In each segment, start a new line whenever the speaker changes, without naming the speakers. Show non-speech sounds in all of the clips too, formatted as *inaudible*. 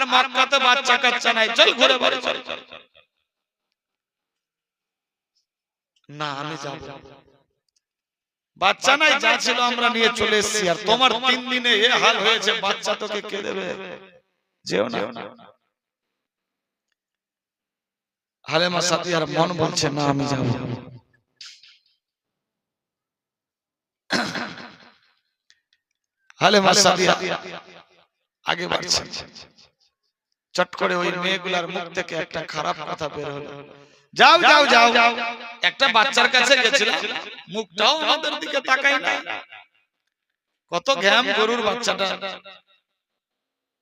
আর মক্কাতে বাচ্চা কাচ্চা নাই। চল ঘুরে বাড়ি, চল। না, আমি যাব বাচ্চা নাই, যা ছিল আমরা নিয়ে চলে এসেছি। আর তোমার তিন দিনে এ হাল হয়েছে, বাচ্চা তোকে কে দেবে? যেও না। হালেমা সাথী আর মন বলছে, না, আমি যাব হালেমা সাথী আগে বাড়ছে। চট করে ওই মেয়েগুলার মুখ থেকে একটা খারাপ কথা বের হলো। যাও যাও যাও একটা বাচ্চার কাছে গেছিলাম। মুখটাও আমাদের দিকে তাকাই না। কত ঘ্যাম গরুর বাচ্চাটা।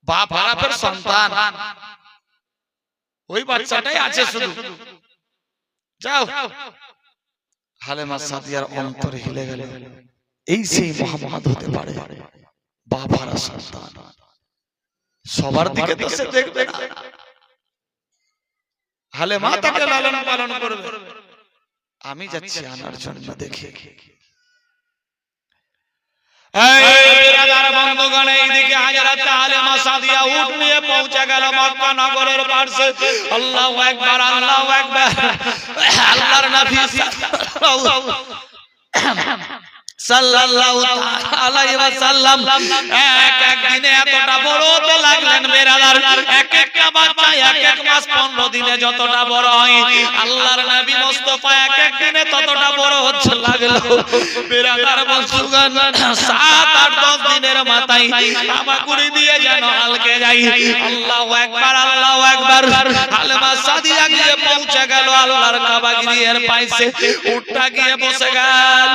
বাপ হারাপের সন্তান। ওই বাচ্চাটাই আছে শুধু। যাও। হালেমা সাদিয়ার অন্তর হিলে গেল। এই সেই মোহাম্মদ হতে পারে। বাপ হারা সন্তান। সবার দিকে তো সে দেখবে না। হালেমা তাকে লালন পালন করবে। আমি যাচ্ছি আনার জন্য দেখে। আল্লাহু আল্লাহর সাল্লাল্লাহু আলাইহি ওয়াসাল্লাম এতটা বড় হতে এক একটা বাচ্চা এক এক মাস 15 দিনে যতটা বড় হয়, আল্লাহর নবী এক এক ততটা বড় হচ্ছে লাগল। বেরাদার বন্ধুগণ 7 8 10 দিনের মাথায় আমাকুরি দিয়ে যেন হালকে যাই। আল্লাহু আকবার আল্লাহু আকবার। হালমা সাদিয়া গিয়ে পৌঁছে গেল, আল্লাহর কাবা গিরিয়ের পাইছে। উটটা গিয়ে বসে গেল।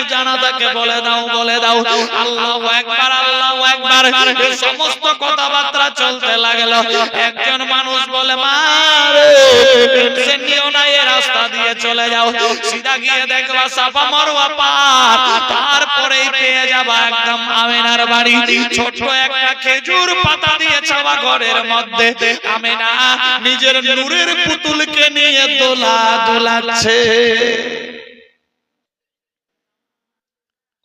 জানা থাকে বলে দাও বলে দাও। আল্লাহু একবার আল্লাহু একবার। এই সমস্ত কথাবার্তা চলতে লাগল। একজন মানুষ বলে, মা টেনশন রাস্তা দিয়ে চলে যাও। সিধা গিয়ে দেখবা, সাফা মারওয়া পার। তারপরেই পেয়ে যাবা একদম আমিনার বাড়ি। ছোট একটা খেজুর পাতা দিয়ে ছাওয়া ঘরের মধ্যে। আমিনা নিজের নূরের পুতুলকে নিয়ে দোলা দোলাচ্ছে।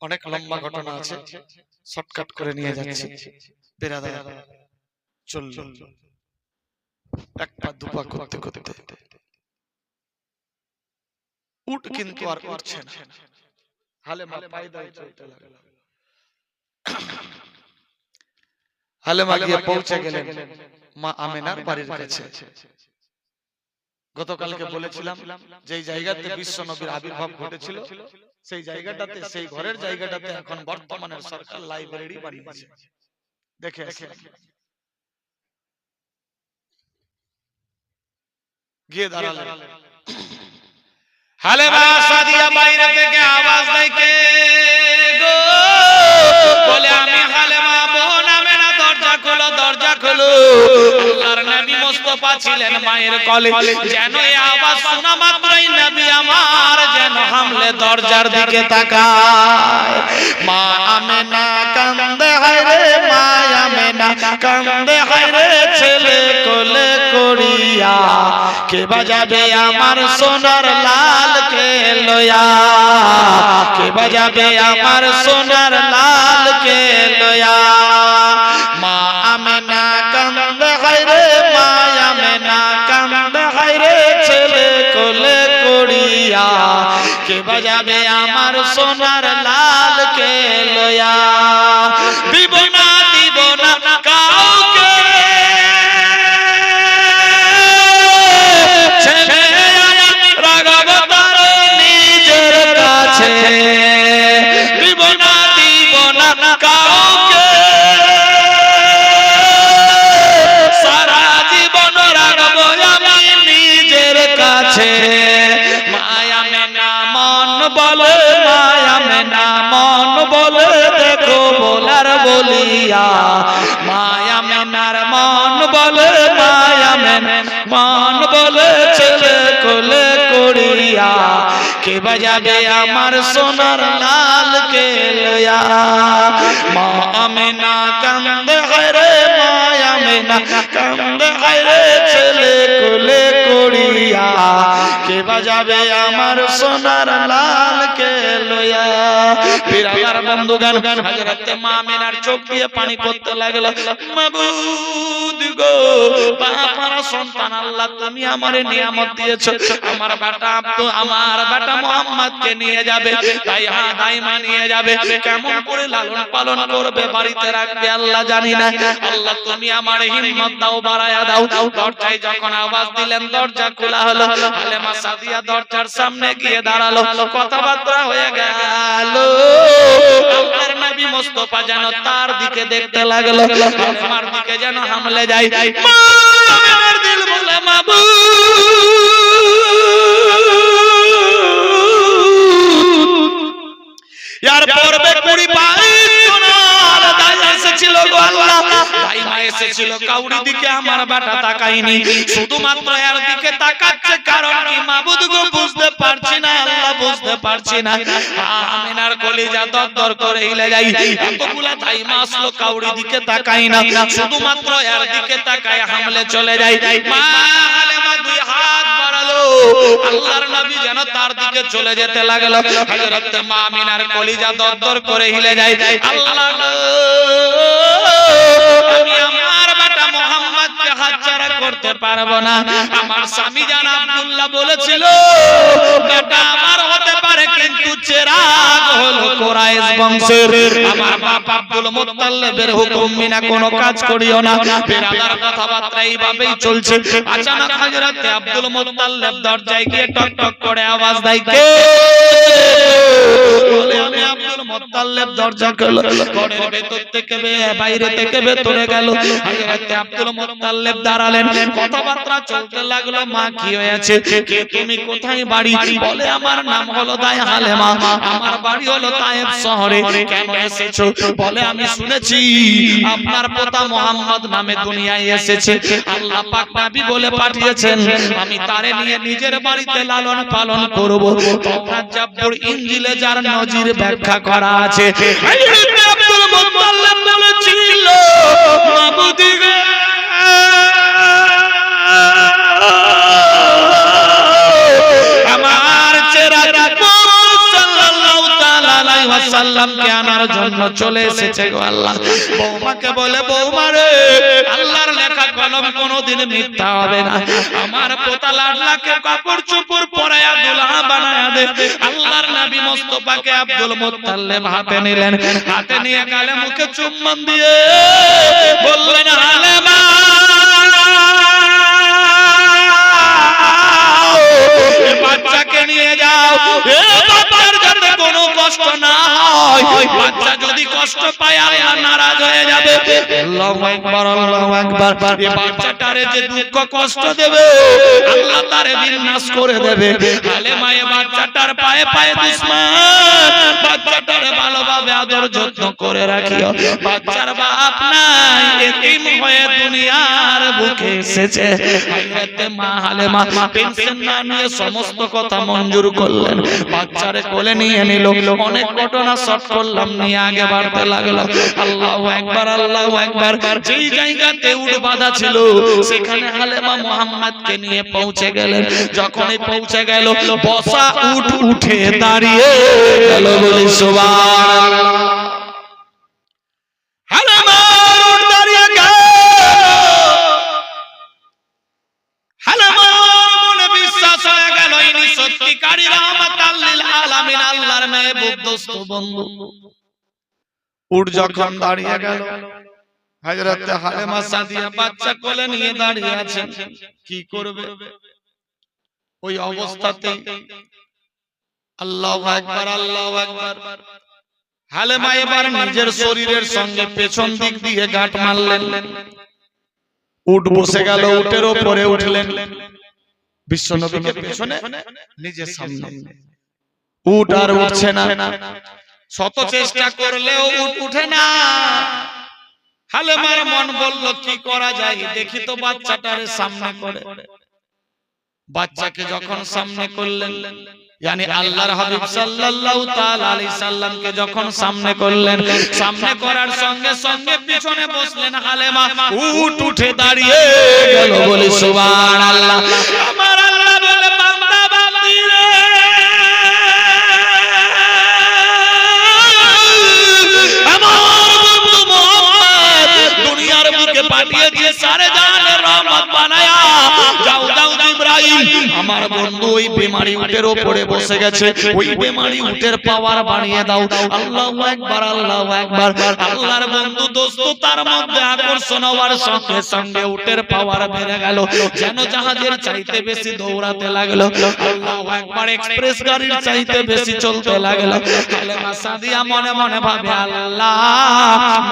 অনেক লম্বা ঘটনা আছে। শর্টকাট করে নিয়ে যাচ্ছি। বেরাদা এক পা দুপা করতে করতে কিন্তু আর উঠছে না। হালে মা পায়দায় চলতে লাগল। *coughs* হালেমা গিয়ে পৌঁছে গেলেন মা আমেনার বাড়ির কাছে। গতকালকে বলেছিলাম যে জায়গাতে বিশ্ব নবীর আবির্ভাব ঘটেছিল। সেই জায়গাটাতে সেই ঘরের জায়গাটাতে এখন বর্তমানের সরকার লাইব্রেরি বানিয়েছে দেখে আসি। গিয়ে দাঁড়ালেন হালেমা সাদিয়া বাইরে থেকে আওয়াজ দেয় কে গো? বলে আমি খোলো, দরজা খোলো। আর নবী মুস্তাফা ছিলেন মায়ের কোলে। যেন এই আওয়াজ শোনা মাত্রই নবী আমার যেন হামলে দরজার দিকে তাকায়। মা আমেনা করিয়া কে বাজাবে আমার সোনার লাল কে লয়া কে বাজাবে আমার সোনার লাল কে লয়া মা আমেনা কান্দে হায় রে মা আমেনা কান্দে হায় রে ছেলে কোলে করিয়া। কে বাজাবে আমার সোনার লাল কে লয়া বলেছে দিব সারা জীবন রাখব নিজের কাছে। মায়া মেনা মন মন বলে, দেখো বলিয়া। মায়া মেনার মন বলে, মায়া মেন মন বলে কে বাজাবে আমার সোনার লাল কে লয়া মা আমেনা কান্দে মা মায়া না কান্দে হরে ছেলে কোলে করিয়া কে বাজাবে আমার সোনার লাল কে লয়া ফির আমার বন্ধুগান হযরতে মা মেনার চোখ দিয়ে পানি পড়তে লাগল। মাবুদ গো বাপার সন্তান আল্লাহ তুমি আমারে নিয়ামত দিয়েছ। আমার বেটা আমার বেটা মোহাম্মদকে নিয়ে যাবে। তাই হ্যাঁ দাইমা নিয়ে যাবে। কেমন করে লালন পালন করবে বাড়িতে রাখবে আল্লাহ জানি না। আল্লাহ তুমি আমার হিম্মত দাও বাড়ায়া দাও। দরজায় যখন আওয়াজ দিলেন দরজা খোলা হলো। হালেমা সাদিয়া দরজার সামনে গিয়ে দাঁড়াল। কথাবার্তা হয়ে গেল। আমার নবী মোস্তফা যেন তার দিকে দেখতে লাগল আমার দিকে যেন হামলে যায়। আমার দিল বলে মাবু ইয়ার পূর্বে কুড়ি দায় এসেছিল গো আল্লাহ। তাই মা এসেছিল, কাউরি দিকে আমার বেটা তাকাইনি শুধুমাত্র এর দিকে তাকাচ্ছে কারণ কি মাবুদ গো বুঝতে পারছি না, আল্লাহ বুঝতে পারছি না। আমিনার কলিজা দরদর করে হিলে যাই। এতগুলা তাই মা আসলো, কাউরি দিকে তাকাই না। শুধুমাত্র এর দিকে তাকায় হামলে চলে যাই। মা হালেমা দুই হাত আল্লাহর নবী যেন তার দিকে চলে যেতে লাগল। হযরত মা আমিনার কলিজা দরদর করে হিলে যায়। আল্লাহ আমি করতে পারব না। আমার স্বামী জান আব্দুল্লাহ বলেছিল, বেটা আমার হতে পারে কিন্তু চেরাগ হলো কোরাইশ বংশের। আমার বাপ আব্দুল মুত্তালিবের হুকুম বিনা কোনো কাজ করিও না। বেরাদার কথাবার্তা এইভাবেই চলছে। আচানক হযরত আব্দুল মুত্তালিব দরজায় গিয়ে টক টক করে আওয়াজ দেয়, কে? বলে, আমি দরজা খুলল ঘরের ভেতর থেকে বাইরে থেকে ভেতরে গেল। আব্দুল দাঁড়ালেন। কথাবার্তা চলতে লাগল, মা কি হয়েছে? তুমি কোথায় বাড়ি? বলে, আমার নাম হলো হালেমা আমার বাড়ি হলো তায়েব শহরে। কেন বলে, আমি শুনেছি, আপনার পোতা মোহাম্মদ নামে দুনিয়ায় এসেছে। আল্লাহ পাক বলে পাঠিয়েছেন, আমি তারে নিয়ে নিজের বাড়িতে লালন পালন করব। ইনজিলে যার নজির ব্যাখ্যা করা আছে আব্দুল মুত্তালিব বলেছিল মাবুদি চলে এসেছে গো আল্লাহ। বৌমাকে বলে, বৌমা রে, আল্লাহর লেখা কলম কোনোদিন মিথ্যা হবে না। আমার পোতাল আল্লাহকে কাপড় চোপড় পরায়া দোলা বানায়া দে। আল্লাহর নবী মোস্তফাকে আব্দুল মুত্তালিব হাতে নিলেন। হাতে নিয়ে গালে মুখে চুম্বন দিয়ে বললেন হালেমা বাচ্চাকে নিয়ে যাও। বাচ্চার যাতে কোনো কষ্ট না হয়। বাচ্চা যদি কষ্ট পায় আল্লাহ নারাজ হয়ে যাবে। আল্লাহু আকবার আল্লাহু আকবার। এ বাচ্চাটারে যে দুঃখ কষ্ট দেবে আল্লাহ তারে বিনাশ করে দেবে। হালে মায়ে বাচ্চাটার পায়ে পায়ে দুশমন, বাচ্চাটারে ভালোভাবে আদর যত্ন করে রাখিও। বাচ্চার বাপ নাই, এতিম হয়ে দুনিয়ার বুকে এসেছে। মা হালেমা পেনশন না নিয়ে সমস্ত কথা মঞ্জুর করলেন। বাচ্চারে কোলে নিয়ে নিল। অনেক ঘটনা শর্ট করলাম, নিয়ে আগে বাড়তে লাগল। আল্লাহু একবার আল্লাহু একবার, যেই জায়গাতে উট বাঁধা ছিল, সেখানে হালেমা মোহাম্মদকে নিয়ে পৌঁছে গেলেন। যখনই পৌঁছে গেল, বসা উট উঠে দাঁড়িয়ে গেল বলি হালেমার দাঁড়িয়ে যখন দাঁড়িয়ে গেল হযরত হালেমা সাদিয়া বাচ্চা কোলে নিয়ে দাঁড়িয়ে আছেন। কি করবে? ওই অবস্থাতে আল্লাহু আকবার আল্লাহু আকবার। হালেমা এবার নিজের শরীরের সঙ্গে পেছন দিক দিয়ে গাঁট মারলেন। উট বসে গেল উটের উপরে উঠলেন। বিশ্বনবীকে পেছনে নিজের সামনে। উট আর উঠছে না। শত চেষ্টা করলেও উট উঠে না। হালেমার মন বলল কি করা যায়? দেখি তো বাচ্চাটার সামনে করে বাচ্চাকে যখন সামনে করলেন yani আল্লাহর হাবিব সাল্লাল্লাহু তাআলা আলাইহি সাল্লামকে যখন সামনে করলেন সামনে করার সঙ্গে সঙ্গে পিছনে বসলেন হালেমা উঠ উঠে দাঁড়িয়ে গেল বলে সুবহানাল্লাহ। আমার আল্লাহ বলে বান্দা বান্দি রে। আমার বন্ধু মোহাম্মদ দুনিয়ার বুকে পাঠিয়ে দিয়ে সারে জানের রহমত বানায়া আমার বন্ধু ওই বেমারি উটের উপরে বসে গেছে। ওই বেমারি উটের পাওয়ার বাড়িয়ে দাও। আল্লাহু একবার আল্লাহু একবার আল্লাহর বন্ধু দোস্ত, তার মধ্যে আকর্ষণ হওয়ার সঙ্গে সঙ্গে উটের পাওয়ার বেড়ে গেল। যেন জাহাজের চাইতে বেশি দৌড়াতে লাগল। আল্লাহু একবার এক্সপ্রেস গাড়ির চাইতে বেশি চলতে লাগল। মনে মনে ভাবে, আল্লাহ,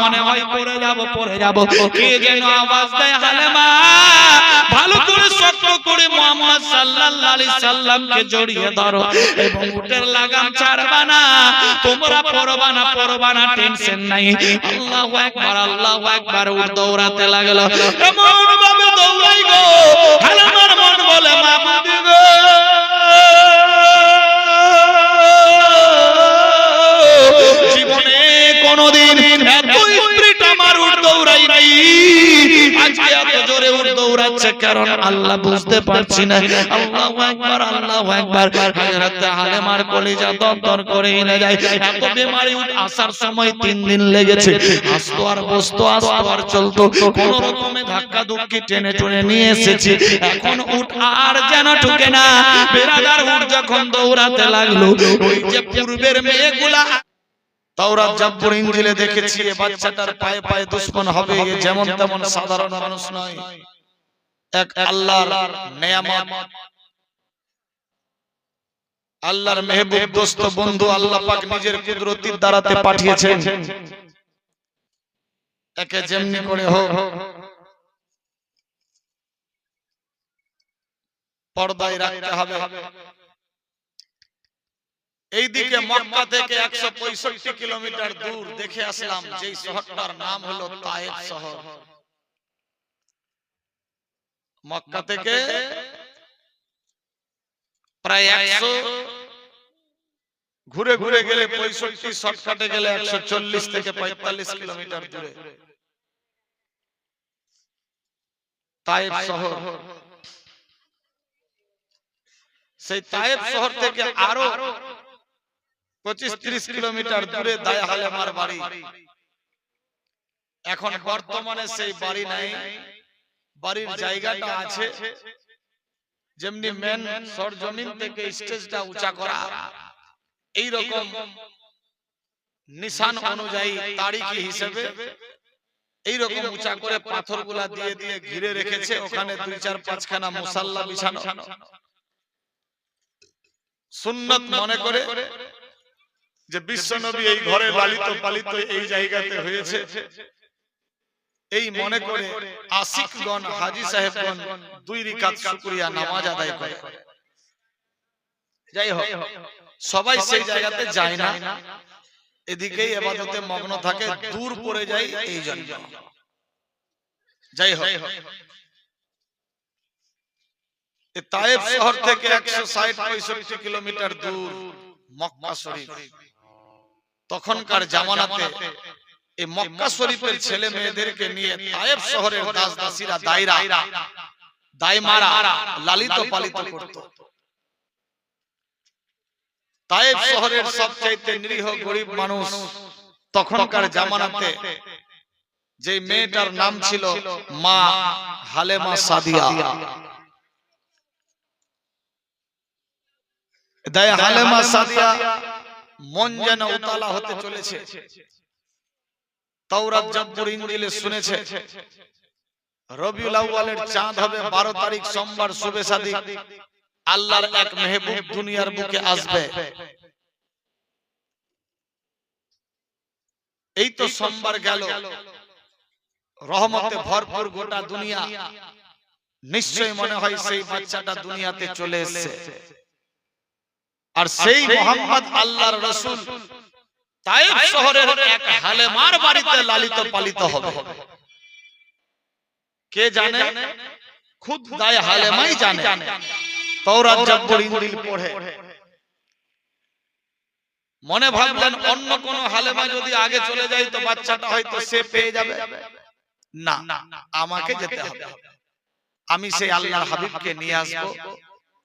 মনে হয় পড়ে যাব পড়ে যাব। কে যেন আওয়াজ দেয়, হালেমা, ভালো করে শক্ত করে মোহাম্মদ সাল্লাল্লাহু আলাইহি সাল্লামকে জড়িয়ে ধরো এবং উটের লাগাম ছাড়বা না। তোমরা পড়বা না পড়বা না, টেনশন নাই। আল্লাহু আকবার আল্লাহু আকবার, উট দৌড়াতে লাগল। এমন ভাবে দৌড়াই গো হালেমার মন বলে মামুদি দৌড়াচ্ছে কারণ আল্লাহ বুঝতে পারছি না। আল্লাহু আকবার আল্লাহু আকবার। হযরত হালেমার কলিজা দরদর করে এনে যায় এত বেমারি আসার সময় তিন দিন লেগেছে। আসতো আর বসতো, আসতো আর চলতো। কোন রকমে ধাক্কা ধুক্কি টেনে টুনে নিয়ে এসেছি। এখন উঠ আর যেন ঢুকে না। বেরাদার উঠ যখন দৌড়াতে লাগল, ওই যে পূর্বের মেয়েগুলা। দেখেছি বাচ্চাটার পায়ে পায়ে দুশমন হবে যেমন তেমন সাধারণ মানুষ নয়। এক আল্লাহর নেয়ামত। আল্লাহর মেহবুব দোস্ত বন্ধু আল্লাহ পাক নিজের কুদরতির দ্বারাতে পাঠিয়েছেন। একে যেমনি করে হোক। পর্দায় রাখতে হবে। এইদিকে মক্কা থেকে একশো পঁয়ষট্টি কিলোমিটার দূর দেখে আসলাম যে শহরটার নাম হলো তায়েব শহর। মক্কা থেকে প্রায় একশো ঘুরে ঘুরে গেলে পঁয়ষট্টি শর্টকাটে গেলে একশো চল্লিশ থেকে পঁয়তাল্লিশ কিলোমিটার দূরে। শহর। সেই তায়েব শহর থেকে আরও পঁচিশ ত্রিশ কিলোমিটার দূরে দায়া হালেমার বাড়ি। এখন বর্তমানে সেই বাড়ি নাই। বাড়ির জায়গাটা আছে। যেমনি মেন সরজমিন থেকে স্টেজটা উঁচা করা। এই রকম নিশান অনুযায়ী তারিখি হিসেবে এই রকম উঁচা করে পাথরগুলা দিয়ে দিয়ে ঘিরে রেখেছে। ওখানে দুই চার পাঁচখানা মুসাল্লা বিছানো। সুন্নত মনে করে যে বিশ্বনবী এই ঘরে লালিত পালিত এই জায়গাতে হয়েছে। এই মনে করে আশিকগণ হাজি সাহেবগণ দুই রিকাত শুকরিয়া নামাজ আদায় করে। যাই হোক সবাই সেই জায়গাতে যায় না। এদিকেই এবাদতে মগ্ন থাকে দূর পড়ে যায় এই জন্য যাই হোক এ তায়েব শহর থেকে একশো ষাট পঁয়ষট্টি কিলোমিটার দূর মক্কা শরীফ। তখনকার জামানাতে এই মক্কা শরীফের ছেলে মেয়েদেরকে নিয়ে তায়েব শহরের দাস দাসীরা দায়রা। দায়মারা লালিত পালিত করত। তায়েব শহরের সবচাইতে নিরীহ গরিব মানুষ তখনকার জামানাতে যে মেয়েটার নাম ছিল মা হালেমা সাদিয়া। দায় হালেমা সাদিয়া মন যেন উতালা হতে চলেছে। তাওরাত জাব্বুর ইনজিলে শুনেছে। রবিউল আউয়ালের চাঁদ হবে 12 তারিখ সোমবার শুভে সাদিক। আল্লাহর এক মেহবুব দুনিয়ার বুকে আসবে। এই তো সোমবার গেল। রহমতে ভরপুর গোটা দুনিয়া। নিশ্চয় মনে হয় সেই বাচ্চাটা দুনিয়াতে চলে এসেছে। আর সেই মোহাম্মদ আল্লাহর রসুল। তাইফ শহরের এক হালেমার বাড়িতে লালিত পালিত হবে। কে জানে? খুদ দায় হালেমাই জানে। তওরাত জাব্বুর ইনজিল পড়ে। মনে ভাবলেন অন্য কোন হালেমা যদি আগে চলে যায় তো বাচ্চাটা হয়তো সে পেয়ে যাবে। না আমাকে যেতে হবে। আমি সেই আল্লাহর হাবিবকে নিয়ে আসব।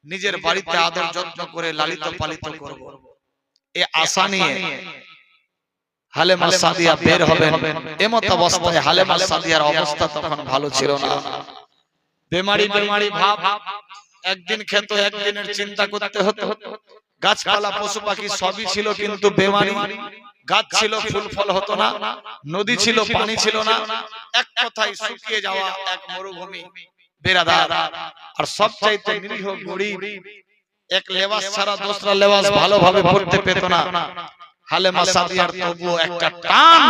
নিজের বাড়িতে আদর যত্ন করে লালিত পালিত করব। এ আশা নিয়ে। হালেমা সাদিয়া বের হবেন। এমত অবস্থায় হালেমা সাদিয়ার অবস্থা তখন ভালো ছিল না। বেমারি বেমারি ভাব একদিন খেত একদিনের চিন্তা করতে হতো। গাছপালা পশু পাখি সবই ছিল কিন্তু বেমারি। গাছ ছিল ফুল ফল হতো না। নদী ছিল পানি ছিল না। এক কথায় শুকিয়ে যাওয়া এক মরুভূমি। বেরাদার। আর সবচাইতে নিরীহ গরিব এক লেবাস ছাড়া দোসরা লেবাস ভালোভাবে পড়তে পেত না। হালেমা সাদিয়ার তবুও একটা টান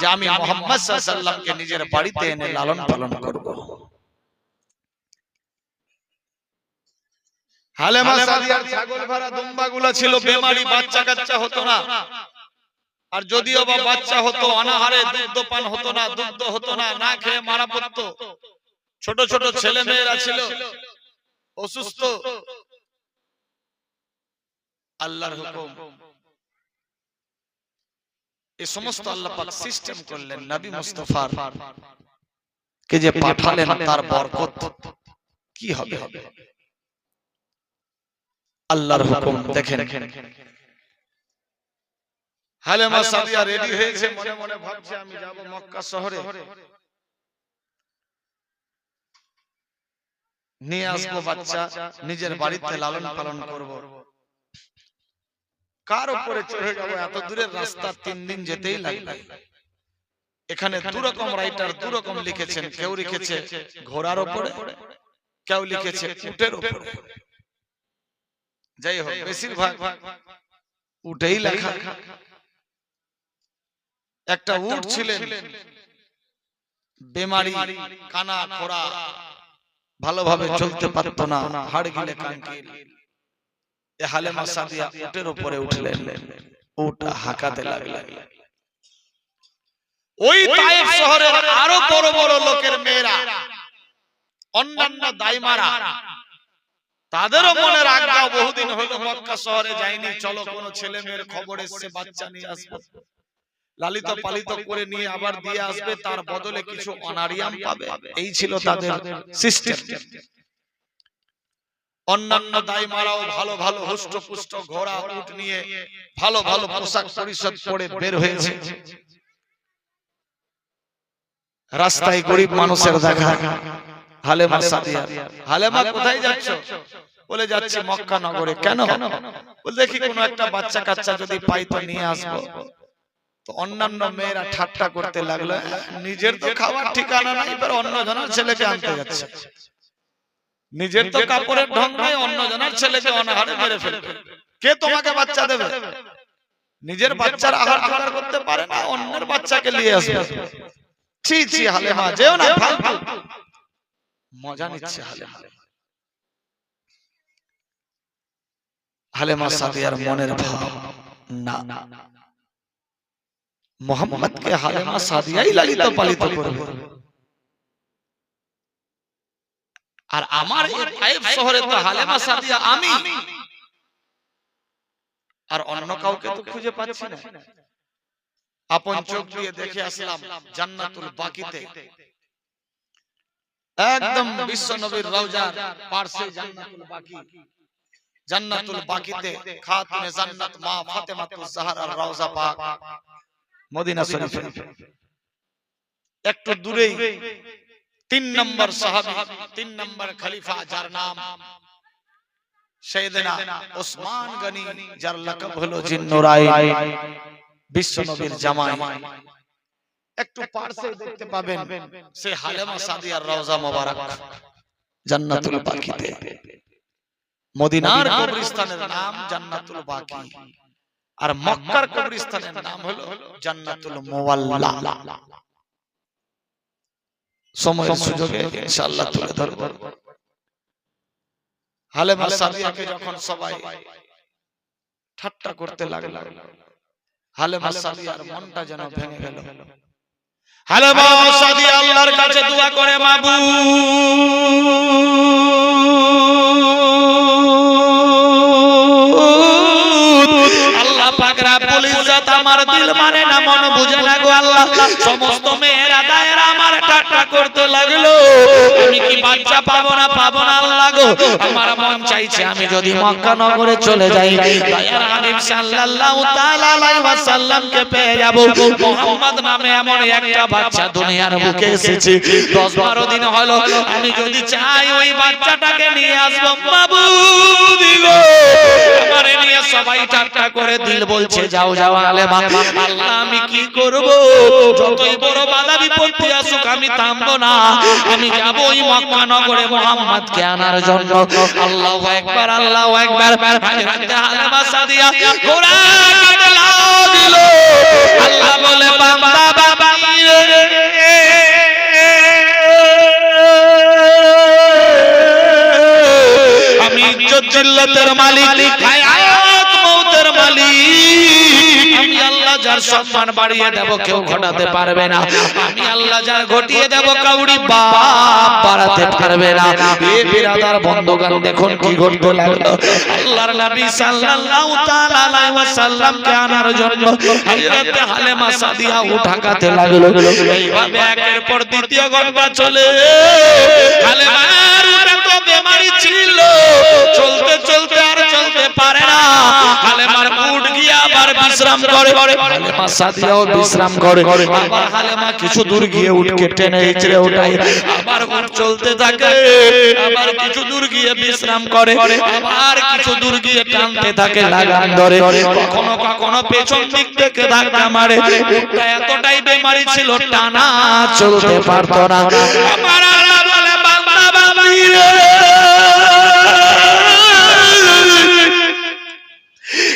যে আমি মোহাম্মদ সাল্লামকে নিজের বাড়িতে এনে লালন পালন করব। হালেমা সাদিয়ার ছাগল ভরা দুম্বাগুলো ছিল বেমারি বাচ্চা কাচ্চা হতো না। আর যদিও বা বাচ্চা হতো অনাহারে দুগ্ধ পান হতো না দুগ্ধ হতো না না খেয়ে মারা পড়তো। ছোট ছোট ছেলে মেয়েরা ছিল। অসুস্থ। আল্লাহর হুকুম। এই সমস্ত আল্লাহ পাক সিস্টেম করলেন নবী মুস্তাফার। কে যে পাঠালেন তার বরকত কি হবে? আল্লাহর হুকুম দেখেন। হালেমা সাদিয়া রেডি হয়েছে মনে মনে ভাবছে আমি যাব মক্কা শহরে। নিয়ে আসব বাচ্চা নিজের বাড়িতে লালন পালন করব। কার উপরে চড়ে যাব? এত দূরের রাস্তা তিন দিন যেতেই লাগবে। এখানে দু রকম রাইটার দু রকম লিখেছেন কেউ লিখেছে ঘোড়ার উপরে কেউ লিখেছে উটের উপরে। যাই হোক বেশিরভাগ উটেই লেখা। একটা উট ছিলেন বেমারি কানা খোড়া। ভালোভাবে চলতে পারতো না হাড় গিলে কানকিল হালেমা সাদিয়া উটের উপরে উঠলেন। উট হাঁকাতে লাগলেন। ওই তায়েফ শহরের আরও বড় বড় লোকের মেয়েরা অন্যান্য দাইমারা তাদেরও মনের আজ্ঞা বহুদিন হলো মক্কা শহরে যায়নি চলো কোন ছেলে মেয়ের খবর এসছে বাচ্চা নিয়ে আসব। লালিত পালিত করে নিয়ে আবার দিয়ে আসবে তার বদলে কিছু অনারিয়াম পাবে। এই ছিল তাদের সিস্টেম অন্যান্য দায় মারাও ভালো ভালো হুষ্টপুষ্ট ঘোড়া উট নিয়ে ভালো ভালো পোশাক পরিষদ পরে বের হয়েছে। রাস্তায় গরিব মানুষের দেখা। হালেমা সাদিয়া, হালেমা কোথায় যাচ্ছ? বলে যাচ্ছি মক্কা নগরে। কেন? বলে দেখি কোনো একটা বাচ্চা কাচ্চা যদি পাই তো নিয়ে আসব। তো অন্যান্য মেয়েরা ঠাট্টা করতে লাগল নিজের তো খাবার ঠিকানা নাই অন্য জনের ছেলেকে আনতে যাচ্ছে। নিজের তো কাপড়ের ঢং নাই অন্য জনের ছেলেকে অনাহারে মেরে ফেলবে। কে তোমাকে বাচ্চা দেবে? নিজের বাচ্চার আহার জোগাড় করতে পারে না অন্যের বাচ্চাকে নিয়ে আসবে। ছি ছি হালেমা যেও না ফালতু মজা নিচ্ছে হালেমা। হালেমা সাদিয়ার মনের ভাব না। মোহাম্মদকে হালেমা সাদিয়াই লালিত পালিত করবে। আর আমার শহরে তো হালেমা সাদিয়া আমি। আর অন্য কাউকে তো খুঁজে পাচ্ছি না। আপন চোখ দিয়ে দেখে আসলাম জান্নাতুল বাকিতে। একদম বিশ্ব নবীর রওজার পার্শ্বে জান্নাতুল বাকি। জান্নাতুল বাকিতে খাতুনে জান্নাত মা ফাতেমাতুজ জাহরার রওজা পাক। মদিনা শরীফে। একটু দূরেই। তিন নম্বর সাহাবী, তিন নম্বর খলিফা যার নাম সৈয়দনা ওসমান গনি, যার লাকাব হলো জিন্নুরাইন বিশ্ব নবীর জামাই। একটু পার্শ্বে দেখতে পাবেন, সে হালেমা সাদিয়ার রওজা মোবারক, জান্নাতুল বাকিতে মদিনার কবরস্থানের নাম জান্নাতুল বাকি আর মক্কার কবরস্থানের নাম হলো জান্নাতুল মুওয়াল্লা। সময়ের সুযোগে ইনশাআল্লাহ তুলে ধরব। হালেমা সাদিয়াকে যখন সবাই ঠাট্টা করতে লাগল হালেমা সাদিয়ার মনটা যেন ভেঙে গেল। হালেমা সাদিয়া আল্লাহর কাছে দোয়া করে মাবুদ! পাক রাব্বুল ইজ্জত আমার দিল মানে না মন বুঝে না গো আল্লাহ। সমস্ত মেয়েরা দায়েরা আমার ঠাট্টা করতে লাগল। আমি কি বাচ্চা পাবো না পাবো না আল্লাহ গো? আমার মন চাইছে আমি যদি মক্কা নগরে চলে যাই। দয়ার হাবিব সাল্লাল্লাহু তাআলা আলাইহি ওয়াসাল্লামকে পেয়ে যাব। মুহাম্মদ নামে এমন একটা বাচ্চা দুনিয়ার বুকে এসেছে। 10 12 দিন হলো, আমি যদি চাই ওই বাচ্চাটাকে নিয়ে আসব। মাবুদি গো আমারে নিয়ে সবাই ঠাট্টা করে দিল বলছে যাও যাও আলেমা আল্লাহ আমি কি করব যতই বড় বাধা বিপত্তি আসুক আমি থামবো না আমি যাব ওই মক্কা নগরে মুহাম্মদ কে আনার জন্য আল্লাহু আকবার আল্লাহু আকবার হযরত আলেমা সাদিয়া ঘোড়া কেটে লাও দিল আল্লাহ বলে আমি ইজ্জত জিল্লাতের মালিক মৌতের মালিক। আমি আল্লাহ যার সম্মান বাড়িয়ে দেব কেউ ঘটাতে পারবে না। আমি আল্লাহ যার ঘটিয়ে দেব কাউরি বাপ বাড়াতে পারবে না। এ বিরাদার বন্ধগান দেখুন কি ঘটতে লাগল আল্লাহর নবী সাল্লাল্লাহু তাআলা আলাইহি ওয়াসাল্লামকে আনার জন্য হযরত হালেমা সাদিয়া উঠাকাতে লাগল। এইভাবে একের পর দ্বিতীয় ঘণ্টা চলে। হালেমার ছিল চলতে চলতে আর চলতে পারে না গিয়ে আবার বিশ্রাম করে সাদিয়াও বিশ্রাম করে আবার কিছু দূর গিয়ে উঠকে টেনে ইচড়ে আবার উঠ চলতে থাকে আবার কিছু দূর গিয়ে বিশ্রাম করে আবার কিছু দূর গিয়ে টানতে থাকে লাগান ধরে কখনো কখনো পেছন দিক থেকে ধাক্কা মারে উঠটা এতটাই বেমারি ছিল টানা চলতে পারতো না আমার আল্লাহ বলে বান্দা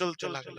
চলতে লাগল।